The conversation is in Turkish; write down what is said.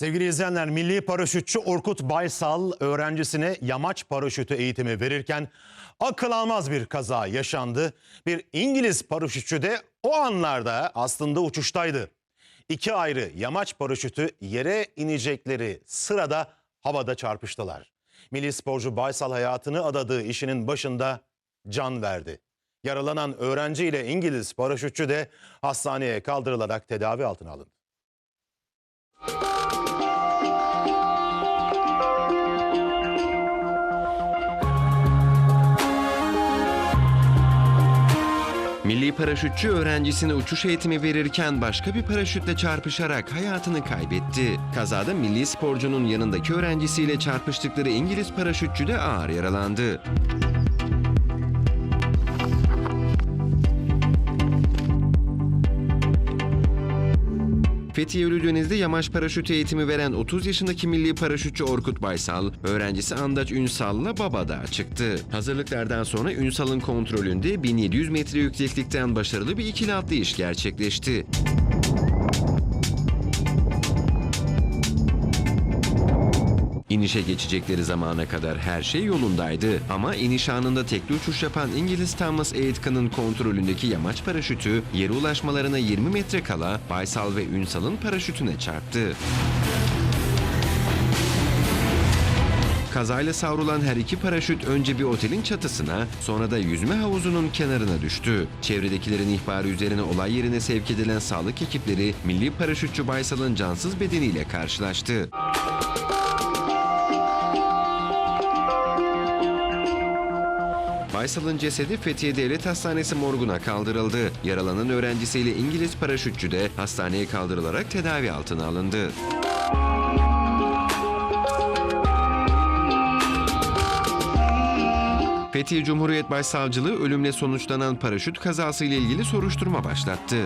Sevgili izleyenler, milli paraşütçü Orkut Baysal öğrencisine yamaç paraşütü eğitimi verirken akıl almaz bir kaza yaşandı. Bir İngiliz paraşütçü de o anlarda aslında uçuştaydı. İki ayrı yamaç paraşütü yere inecekleri sırada havada çarpıştılar. Milli sporcu Baysal hayatını adadığı işinin başında can verdi. Yaralanan öğrenci ile İngiliz paraşütçü de hastaneye kaldırılarak tedavi altına alındı. Milli paraşütçü öğrencisine uçuş eğitimi verirken başka bir paraşütle çarpışarak hayatını kaybetti. Kazada milli sporcunun yanındaki öğrencisiyle çarpıştıkları İngiliz paraşütçü de ağır yaralandı. Fethiye Ölüdeniz'de yamaç paraşütü eğitimi veren 30 yaşındaki milli paraşütçü Orkut Baysal, öğrencisi Andaç Ünsal'la Babadağ'a çıktı. Hazırlıklardan sonra Ünsal'ın kontrolünde 1700 metre yükseklikten başarılı bir ikili atlayış gerçekleşti. İnişe geçecekleri zamana kadar her şey yolundaydı ama iniş anında tekli uçuş yapan İngiliz Thomas Aitken'ın kontrolündeki yamaç paraşütü yere ulaşmalarına 20 metre kala Baysal ve Ünsal'ın paraşütüne çarptı. Kazayla savrulan her iki paraşüt önce bir otelin çatısına, sonra da yüzme havuzunun kenarına düştü. Çevredekilerin ihbarı üzerine olay yerine sevk edilen sağlık ekipleri milli paraşütçü Baysal'ın cansız bedeniyle karşılaştı. Baysal'ın cesedi Fethiye Devlet Hastanesi morguna kaldırıldı. Yaralanan öğrencisiyle İngiliz paraşütçü de hastaneye kaldırılarak tedavi altına alındı. Fethiye Cumhuriyet Başsavcılığı ölümle sonuçlanan paraşüt kazası ile ilgili soruşturma başlattı.